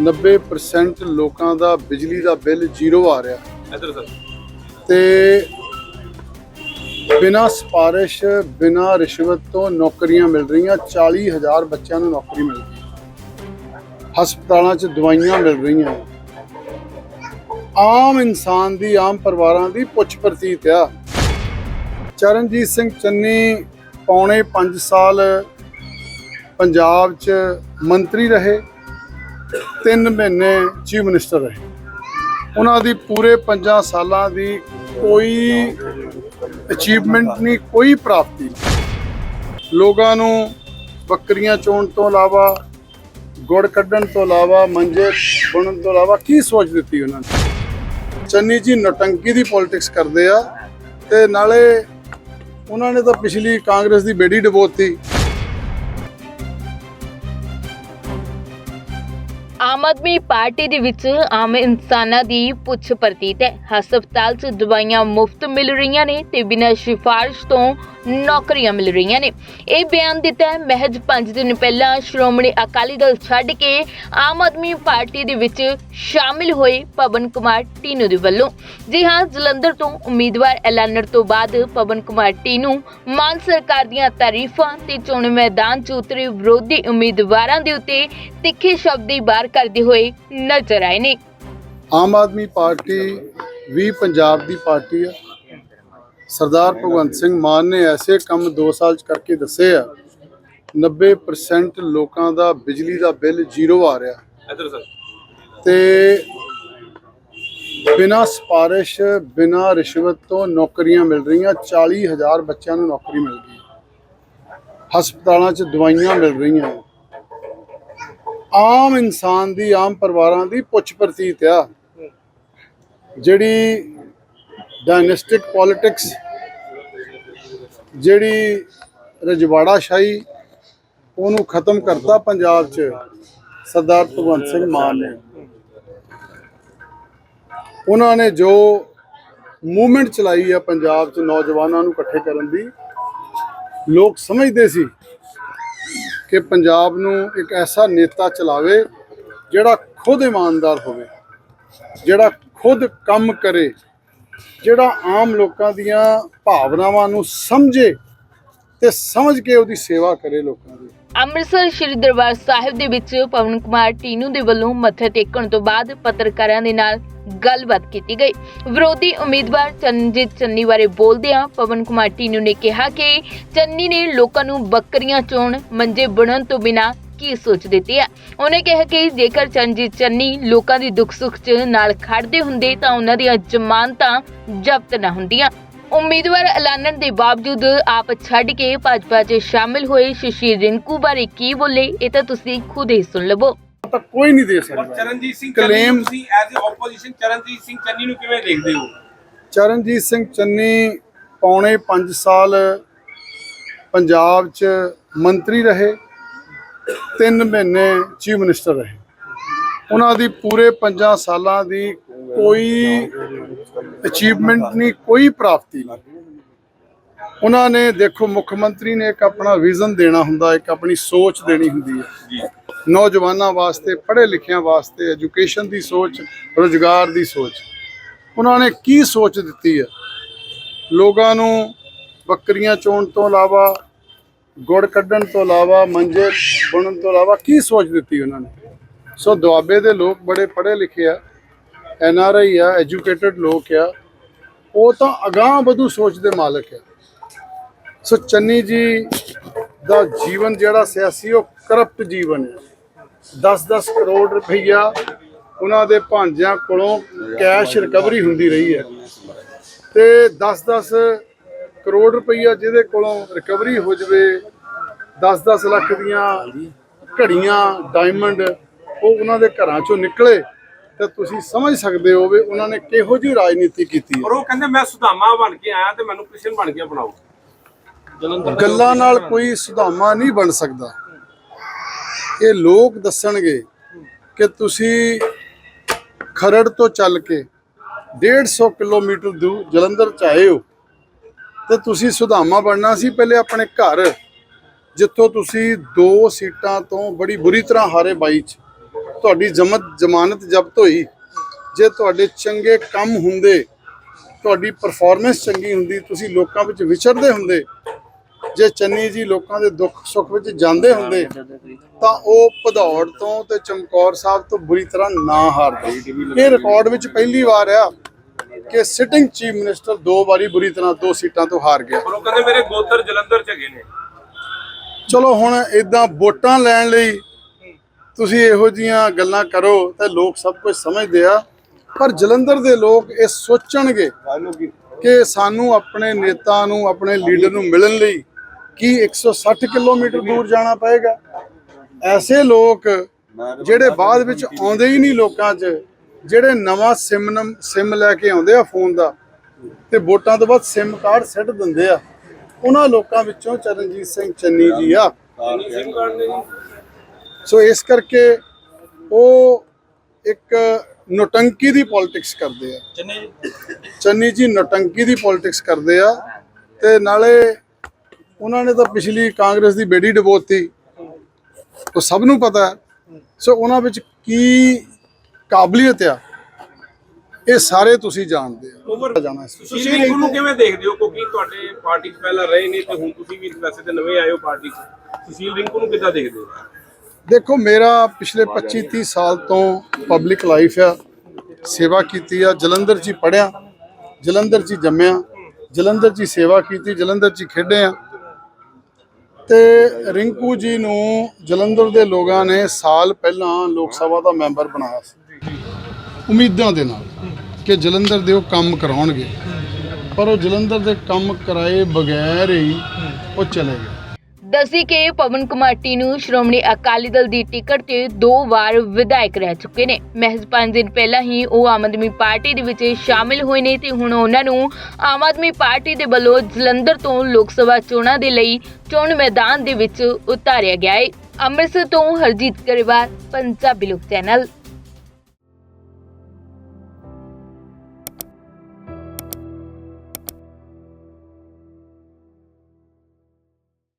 90% ਲੋਕਾਂ ਦਾ ਬਿਜਲੀ ਦਾ bill zero ਆ ਰਿਹਾ। ਇਧਰ ਸਰ। ਤੇ ਬਿਨਾਂ ਸਿਫਾਰਿਸ਼ ਬਿਨਾਂ ਰਿਸ਼ਵਤ ਤੋਂ ਨੌਕਰੀਆਂ ਮਿਲ ਰਹੀਆਂ 40000 ਬੱਚਿਆਂ ਨੂੰ ਨੌਕਰੀ ਮਿਲ ਰਹੀ ਹਸਪਤਾਲਾਂ 'ਚ ਦਵਾਈਆਂ ਮਿਲ ਰਹੀਆਂ। ਆਮ ਇਨਸਾਨ ਦੀ ਆਮ ਪਰਿਵਾਰਾਂ ਦੀ ਪੁੱਛ ਪ੍ਰਤੀਤ ਆ। ਚਰਨਜੀਤ ਸਿੰਘ ਚੰਨੀ ਪੌਣੇ 5 ਸਾਲ ਪੰਜਾਬ 'ਚ ਮੰਤਰੀ ਰਹੇ। 3 ਮਹੀਨੇ ਚੀਫ ਮਿਨਿਸਟਰ ਰਹੇ। ਉਹਨਾਂ ਦੀ ਪੂਰੇ 5 ਸਾਲਾਂ ਦੀ ਕੋਈ ਅਚੀਵਮੈਂਟ ਨਹੀਂ, ਕੋਈ ਪ੍ਰਾਪਤੀ ਨਹੀਂ। ਲੋਕਾਂ ਨੂੰ ਬੱਕਰੀਆਂ ਚੋਣ ਤੋਂ ਇਲਾਵਾ, ਗੁੜ ਕੱਢਣ ਤੋਂ ਇਲਾਵਾ, ਮੰਜੇ ਬੁਣਨ ਤੋਂ ਇਲਾਵਾ ਕੀ ਸੋਚ ਦਿੱਤੀ ਉਹਨਾਂ ਨੇ? ਚੰਨੀ ਜੀ ਨਟੰਕੀ ਦੀ ਪੋਲਿਟਿਕਸ ਕਰਦੇ ਆ ਤੇ ਨਾਲੇ ਉਹਨਾਂ ਨੇ ਤਾਂ ਪਿਛਲੀ ਕਾਂਗਰਸ ਦੀ ਬੇੜੀ ਡਬੋਤੀ। ਆਮ ਆਦਮੀ ਪਾਰਟੀ ਦੇ ਵਿੱਚ ਆਮ ਇਨਸਾਨਾਂ ਦੀ ਪੁੱਛ ਪ੍ਰਤੀਤ ਹੈ ਹਸਪਤਾਲ 'ਚ ਦਵਾਈਆਂ ਮੁਫਤ ਮਿਲ ਰਹੀਆਂ ਨੇ ਤੇ ਬਿਨਾਂ ਸਿਫਾਰਿਸ਼ ਤੋਂ ਨੌਕਰੀਆਂ ਮਿਲ ਰਹੀਆਂ ਨੇ। ਇਹ ਬਿਆਨ ਦਿੱਤਾ ਹੈ, ਮਹਿਜ 5 ਦਿਨ ਪਹਿਲਾਂ ਸ਼੍ਰੋਮਣੀ ਅਕਾਲੀ ਦਲ ਛੱਡ ਕੇ ਆਮ ਆਦਮੀ ਪਾਰਟੀ ਦੇ ਵਿੱਚ ਸ਼ਾਮਿਲ ਹੋਏ ਪਵਨ ਕੁਮਾਰ ਟੀਨੂ ਦੇ ਵੱਲੋਂ। ਜੀ ਹਾਂ, ਜਲੰਧਰ ਤੋਂ ਉਮੀਦਵਾਰ ਐਲਾਨਣ ਤੋਂ ਬਾਅਦ ਪਵਨ ਕੁਮਾਰ ਟੀਨੂ ਮਾਨ ਸਰਕਾਰ ਦੀਆਂ ਤਾਰੀਫਾਂ ਤੇ ਚੋਣ ਮੈਦਾਨ 'ਚ ਉਤਰੇ ਵਿਰੋਧੀ ਉਮੀਦਵਾਰਾਂ ਦੇ ਉੱਤੇ ਤਿੱਖੇ ਸ਼ਬਦੀ ਬਾਰ ਕਰਦੇ ਹੋਏ ਨਜ਼ਰ ਆਏ ਨੇ। ਆਮ ਆਦਮੀ ਪਾਰਟੀ ਵੀ ਪੰਜਾਬ ਦੀ ਪਾਰਟੀ ਆ। ਸਰਦਾਰ ਭਗਵੰਤ ਸਿੰਘ ਮਾਨ ਨੇ ਐਸੇ ਕੰਮ 2 ਸਾਲ ਚ ਕਰਕੇ ਦੱਸੇ ਆ। 90% ਲੋਕਾਂ ਦਾ ਬਿਜਲੀ ਦਾ ਬਿੱਲ ਜ਼ੀਰੋ ਆ ਰਿਹਾ। ਇਧਰ ਸਰ। ਤੇ ਬਿਨਾਂ ਸਿਫਾਰਿਸ਼ ਬਿਨਾਂ ਰਿਸ਼ਵਤ ਤੋਂ ਨੌਕਰੀਆਂ ਮਿਲ ਰਹੀਆਂ 40000 ਬੱਚਿਆਂ ਨੂੰ ਨੌਕਰੀ ਮਿਲ ਗਈ। ਹਸਪਤਾਲਾਂ 'ਚ ਦਵਾਈਆਂ ਮਿਲ ਰਹੀਆਂ। ਆਮ ਇਨਸਾਨ ਦੀ ਆਮ ਪਰਿਵਾਰਾਂ ਦੀ ਪੁੱਛ ਪ੍ਰਤੀਤ ਆ। ਜਿਹੜੀ ਡਾਇਨੈਸਟਿਕ ਪੋਲਿਟਿਕਸ ਜਿਹੜੀ ਰਜਵਾੜਾ ਸ਼ਾਹੀ, ਉਹਨੂੰ ਖਤਮ ਕਰਤਾ ਪੰਜਾਬ 'ਚ ਸਰਦਾਰ ਭਗਵੰਤ ਸਿੰਘ ਮਾਨ ਨੇ। ਉਹਨਾਂ ਨੇ ਜੋ ਮੂਵਮੈਂਟ ਚਲਾਈ ਆ ਪੰਜਾਬ 'ਚ ਨੌਜਵਾਨਾਂ ਨੂੰ ਇਕੱਠੇ ਕਰਨ ਦੀ, ਲੋਕ ਸਮਝਦੇ ਸੀ ਕਿ ਪੰਜਾਬ ਨੂੰ ਇੱਕ ਐਸਾ ਨੇਤਾ ਚਲਾਵੇ ਜਿਹੜਾ ਖੁਦ ਇਮਾਨਦਾਰ ਹੋਵੇ, ਜਿਹੜਾ ਖੁਦ ਕੰਮ ਕਰੇ। ਜਿਹੜਾ ਆਮ ਲੋਕਾਂ ਦੀਆਂ ਭਾਵਨਾਵਾਂ ਨੂੰ ਸਮਝੇ ਤੇ ਸਮਝ ਕੇ ਉਹਦੀ ਸੇਵਾ ਕਰੇ ਲੋਕਾਂ ਦੀ। ਅੰਮ੍ਰਿਤਸਰ ਸ਼੍ਰੀ ਦਰਬਾਰ ਸਾਹਿਬ ਦੇ ਵਿੱਚ ਪਵਨ ਕੁਮਾਰ ਟੀਨੂ ਦੇ ਵੱਲੋਂ ਮੱਥਾ ਟੇਕਣ ਤੋਂ ਬਾਅਦ ਪੱਤਰਕਾਰਾਂ ਦੇ ਨਾਲ ਗੱਲਬਾਤ ਕੀਤੀ ਗਈ। ਵਿਰੋਧੀ ਉਮੀਦਵਾਰ ਚਰਨਜੀਤ ਚੰਨੀ ਬਾਰੇ ਬੋਲਦਿਆਂ ਪਵਨ ਕੁਮਾਰ ਟੀਨੂ ਨੇ ਕਿਹਾ ਕਿ ਚੰਨੀ ਨੇ ਲੋਕਾਂ ਨੂੰ ਬੱਕਰੀਆਂ ਚੋਣ ਮੰਜੇ ਬਣਨ ਤੋਂ ਬਿਨਾਂ ਕੀ ਸੋਚ ਦਿੱਤੀ ਹੈ? ਉਹਨੇ ਕਿਹਾ ਕਿ ਜੇਕਰ ਚਰਨਜੀਤ ਚੰਨੀ ਲੋਕਾਂ ਦੀ ਦੁੱਖ ਸੁੱਖ 'ਚ ਨਾਲ ਖੜਦੇ ਹੁੰਦੇ ਤਾਂ ਉਹਨਾਂ ਦੀਆਂ ਜ਼ਮਾਨਤਾਂ ਜ਼ਬਤ ਨਾ ਹੁੰਦੀਆਂ। ਉਮੀਦਵਾਰ ਐਲਾਨਣ ਦੇ ਬਾਵਜੂਦ ਆਪ ਛੱਡ ਕੇ ਭਾਜਪਾ 'ਚ ਸ਼ਾਮਿਲ ਹੋਏ ਸ਼ਸ਼ੀ ਰਿੰਕੂ ਬਾਰੇ ਕੀ ਬੋਲੇ ਇਹ ਤਾਂ ਤੁਸੀਂ ਖੁਦ ਹੀ ਸੁਣ ਲਵੋ। ਤਾਂ ਕੋਈ ਨਹੀਂ ਦੇ ਸਕਦਾ। ਚਰਨਜੀਤ ਸਿੰਘ ਨੂੰ ਤੁਸੀਂ as a opposition Charanjit Singh Channi ਨੂੰ ਕਿਵੇਂ ਦੇਖਦੇ ਹੋ? ਚਰਨਜੀਤ ਸਿੰਘ ਚੰਨੀ ਪੌਣੇ 5 ਸਾਲ ਪੰਜਾਬ 'ਚ ਮੰਤਰੀ ਰਹੇ। 3 ਮਹੀਨੇ ਚੀਫ ਮਿਨਿਸਟਰ ਰਹੇ। ਉਹਨਾਂ ਦੀ ਪੂਰੇ 5 ਸਾਲਾਂ ਦੀ ਕੋਈ ਅਚੀਵਮੈਂਟ ਨਹੀਂ ਕੋਈ ਪ੍ਰਾਪਤੀ ਨਹੀਂ। ਉਹਨਾਂ ਨੇ ਦੇਖੋ ਮੁੱਖ ਮੰਤਰੀ ਨੇ ਇੱਕ ਆਪਣਾ ਵਿਜ਼ਨ ਦੇਣਾ ਹੁੰਦਾ ਇੱਕ ਆਪਣੀ ਸੋਚ ਦੇਣੀ ਹੁੰਦੀ ਹੈ। ਨੌਜਵਾਨਾਂ ਵਾਸਤੇ ਪੜ੍ਹੇ ਲਿਖਿਆਂ ਵਾਸਤੇ ਐਜੂਕੇਸ਼ਨ ਦੀ ਸੋਚ ਰੋਜ਼ਗਾਰ ਦੀ ਸੋਚ। ਉਹਨਾਂ ਨੇ ਕੀ ਸੋਚ ਦਿੱਤੀ ਹੈ? ਲੋਕਾਂ ਨੂੰ ਬੱਕਰੀਆਂ ਚੋਣ ਤੋਂ ਇਲਾਵਾ ਗੁੜ ਕੱਢਣ ਤੋਂ ਇਲਾਵਾ ਮੰਜੇ ਬੁਣਨ ਤੋਂ ਇਲਾਵਾ ਕੀ ਸੋਚ ਦਿੱਤੀ ਉਹਨਾਂ ਨੇ? ਸੋ ਦੁਆਬੇ ਦੇ ਲੋਕ ਬੜੇ ਪੜ੍ਹੇ ਲਿਖੇ ਆ ਐਨ ਆਰ ਆਈ ਆ ਐਜੂਕੇਟਡ ਲੋਕ ਆ, ਉਹ ਤਾਂ ਅਗਾਂਹ ਵਧੂ ਸੋਚ ਦੇ ਮਾਲਕ ਆ। ਸੋ ਚੰਨੀ ਜੀ ਦਾ ਜੀਵਨ ਜਿਹੜਾ ਸਿਆਸੀ ਉਹ ਕਰਪਟ ਜੀਵਨ ਹੈ 10-10 ਕਰੋੜ ਰੁਪਈਆ ਉਹਨਾਂ ਦੇ ਭਾਂਜਿਆਂ ਕੋਲੋਂ ਕੈਸ਼ ਰਿਕਵਰੀ ਹੁੰਦੀ ਰਹੀ ਹੈ। ਤੇ 10-10 ਕਰੋੜ ਰੁਪਈਆ ਜਿਹਦੇ ਕੋਲੋਂ ਰਿਕਵਰੀ ਹੋ ਜਵੇ 10-10 ਲੱਖ ਦੀਆਂ ਘੜੀਆਂ ਡਾਇਮੰਡ ਉਹ ਉਹਨਾਂ ਦੇ ਘਰਾਂ ਚੋਂ ਨਿਕਲੇ ਤੇ ਤੁਸੀਂ ਸਮਝ ਸਕਦੇ ਹੋ ਵੀ ਉਹਨਾਂ ਨੇ ਕਿਹੋ ਜਿਹੀ ਰਾਜਨੀਤੀ ਕੀਤੀ ਹੈ। ਔਰ ਉਹ ਕਹਿੰਦੇ ਮੈਂ ਸੁਧਾਮਾ ਬਣ ਕੇ ਆਇਆ ਤੇ ਮੈਨੂੰ ਕ੍ਰਿਸ਼ਨ ਬਣ ਕੇ ਬਣਾਓ। ਗੱਲਾਂ ਨਾਲ ਕੋਈ ਸੁਧਾਮਾ ਨਹੀਂ ਬਣ ਸਕਦਾ। ਇਹ ਲੋਕ ਦੱਸਣਗੇ ਕਿ ਤੁਸੀਂ ਖਰੜ ਤੋਂ ਚੱਲ ਕੇ 150 ਕਿਲੋਮੀਟਰ ਦੂਰ ਜਲੰਧਰ ਚ ਆਏ ਹੋ ਤੇ ਤੁਸੀਂ ਸੁਧਾਮਾ ਬਣਨਾ ਸੀ ਪਹਿਲੇ ਆਪਣੇ ਘਰ। ਜਿੱਥੋਂ ਤੁਸੀਂ ਦੋ ਸੀਟਾਂ ਤੋਂ ਬੜੀ ਬੁਰੀ ਤਰ੍ਹਾਂ ਹਾਰੇ ਬਾਈ ਚ। ਤੁਹਾਡੀ ਜਮਤ ਜ਼ਮਾਨਤ ਜ਼ਬਤ ਹੋਈ। ਜੇ ਤੁਹਾਡੇ ਚੰਗੇ ਕੰਮ ਹੁੰਦੇ ਤੁਹਾਡੀ ਪਰਫਾਰਮੈਂਸ ਚੰਗੀ ਹੁੰਦੀ ਤੁਸੀਂ ਲੋਕਾਂ ਵਿੱਚ ਵਿਚਰਦੇ ਹੁੰਦੇ ਜੇ ਚੰਨੀ ਜੀ ਲੋਕਾਂ ਦੇ ਦੁੱਖ ਸੁੱਖ ਵਿੱਚ ਜਾਂਦੇ ਹੁੰਦੇ ਤਾਂ ਉਹ ਭਦੌੜ ਤੋਂ ਤੇ ਚਮਕੌਰ ਸਾਹਿਬ ਤੋਂ ਬੁਰੀ ਤਰ੍ਹਾਂ ਨਾ ਹਾਰਦੇ। ਇਹ ਰਿਕਾਰਡ ਵਿੱਚ ਪਹਿਲੀ ਵਾਰ ਆ ਕਿ ਸਿਟਿੰਗ ਚੀਫ ਮਿਨਿਸਟਰ ਦੋ ਵਾਰੀ ਬੁਰੀ ਤਰ੍ਹਾਂ ਦੋ ਸੀਟਾਂ ਤੋਂ ਹਾਰ ਗਿਆ। ਉਹ ਕਹਿੰਦੇ ਮੇਰੇ ਗੋਤਰ ਜਲੰਧਰ ਚ ਹੈਗੇ ਨੇ। ਚਲੋ ਹੁਣ ਇਦਾਂ ਵੋਟਾਂ ਲੈਣ ਲਈ ਤੁਸੀਂ ਇਹੋ ਜੀਆਂ ਗੱਲਾਂ ਕਰੋ ਤੇ ਲੋਕ ਸਭ ਕੁਝ ਸਮਝਦੇ ਆ। ਪਰ ਜਲੰਧਰ ਦੇ ਲੋਕ ਇਹ ਸੋਚਣਗੇ ਕਿ ਸਾਨੂੰ ਆਪਣੇ ਨੇਤਾ ਨੂੰ, ਆਪਣੇ ਲੀਡਰ ਨੂੰ ਮਿਲਣ ਲਈ ਕੀ 160 ਕਿਲੋਮੀਟਰ ਦੂਰ ਜਾਣਾ ਪਏਗਾ? ਐਸੇ ਲੋਕ ਜਿਹੜੇ ਬਾਅਦ ਵਿੱਚ ਆਉਂਦੇ ਹੀ ਨਹੀਂ ਲੋਕਾਂ 'ਚ, ਜਿਹੜੇ ਨਵਾਂ ਸਿਮ ਸਿਮ ਲੈ ਕੇ ਆਉਂਦੇ ਆ ਫੋਨ ਦਾ ਤੇ ਵੋਟਾਂ ਤੋਂ ਬਾਅਦ ਸਿਮ ਕਾਰਡ ਸਿੱਟ ਦਿੰਦੇ ਆ। ਉਹਨਾਂ ਲੋਕਾਂ ਵਿੱਚੋਂ ਚਰਨਜੀਤ ਸਿੰਘ ਚੰਨੀ ਜੀ ਆ। ਸੋ ਇਸ ਕਰਕੇ ਉਹ ਇੱਕ ਨੋਟੰਕੀ ਦੀ ਪੋਲਿਟਿਕਸ ਕਰਦੇ ਆ। ਚੰਨੀ ਜੀ? ਨੋਟੰਕੀ ਦੀ ਪੋਲਿਟਿਕਸ ਕਰਦੇ ਆ ਤੇ ਨਾਲੇ ਉਹਨਾਂ ਨੇ ਤਾਂ ਪਿਛਲੀ ਕਾਂਗਰਸ ਦੀ ਬੇੜੀ ਡਬੋਤੀ। ਉਹ ਸਭ ਨੂੰ ਪਤਾ। ਸੋ ਉਹਨਾਂ ਵਿੱਚ ਕੀ ਕਾਬਲੀਅਤ ਆ? ਇਹ ਸਾਰੇ ਤੁਸੀਂ ਜਾਣਦੇ ਆ। ਓਵਰ ਜਾਣਾ ਇਸ ਸੁਸ਼ੀਲ ਰਿੰਕੂ ਨੂੰ ਕਿਵੇਂ ਦੇਖਦੇ ਹੋ? ਕਿਉਂਕਿ ਤੁਹਾਡੇ ਪਾਰਟੀ 'ਚ ਪਹਿਲਾਂ ਰਹੇ ਨੇ ਤੇ ਹੁਣ ਤੁਸੀਂ ਵੀ ਵੈਸੇ ਤੇ ਨਵੇਂ ਆਏ ਹੋ ਪਾਰਟੀ 'ਚ। ਸੁਸ਼ੀਲ ਰਿੰਕੂ ਨੂੰ ਕਿੱਦਾਂ ਦੇਖਦੇ ਹੋ? ਦੇਖੋ ਮੇਰਾ ਪਿਛਲੇ 25 30 ਸਾਲ ਤੋਂ ਪਬਲਿਕ ਲਾਈਫ ਆ। ਸੇਵਾ ਕੀਤੀ ਆ। ਜਲੰਧਰ 'ਚ ਹੀ ਪੜਿਆ ਜਲੰਧਰ 'ਚ ਹੀ ਜੰਮਿਆ। ਜਲੰਧਰ 'ਚ ਹੀ ਸੇਵਾ ਕੀਤੀ। ਜਲੰਧਰ 'ਚ ਹੀ ਖੇਡਿਆ ਤੇ ਰਿੰਕੂ ਜੀ ਨੂੰ ਜਲੰਧਰ ਦੇ ਲੋਕਾਂ ਨੇ ਸਾਲ ਪਹਿਲਾਂ ਲੋਕ ਸਭਾ ਦਾ ਮੈਂਬਰ ਬਣਾਇਆ ਸੀ। ਉਮੀਦਾਂ ਦੇ ਨਾਲ ਕਿ ਜਲੰਧਰ ਦੇ ਉਹ ਕੰਮ ਕਰਾਉਣਗੇ। ਪਰ ਉਹ ਜਲੰਧਰ ਦੇ ਕੰਮ ਕਰਾਏ ਬਗੈਰ ਹੀ ਉਹ ਚਲੇ ਗਏ। ਦੱਸੀ ਕਿ ਪਵਨ ਕੁਮਾਰ ਟੀਨੂ, ਸ਼੍ਰੋਮਣੀ ਅਕਾਲੀ ਦਲ ਦੀ ਟਿਕਟ ਤੇ ਦੋ ਵਾਰ ਵਿਧਾਇਕ ਰਹਿ ਚੁੱਕੇ ਨੇ। ਮਹਿਜ਼ 5 ਦਿਨ ਪਹਿਲਾਂ ਹੀ ਉਹ ਆਮ ਆਦਮੀ ਪਾਰਟੀ ਦੇ ਵਿੱਚ ਸ਼ਾਮਿਲ ਹੋਏ ਨੇ ਤੇ ਹੁਣ ਉਹਨਾਂ ਨੂੰ ਆਮ ਆਦਮੀ ਪਾਰਟੀ ਦੇ ਵੱਲੋਂ ਜਲੰਧਰ ਤੋਂ ਲੋਕ ਸਭਾ ਚੋਣਾਂ ਦੇ ਲਈ ਚੋਣ ਮੈਦਾਨ ਦੇ ਵਿੱਚ ਉਤਾਰਿਆ ਗਿਆ ਹੈ। ਅੰਮ੍ਰਿਤਸਰ ਤੋਂ ਹਰਜੀਤ ਗਰੇਵਾਲ, ਪੰਜਾਬੀ ਲੋਕ ਚੈਨਲ।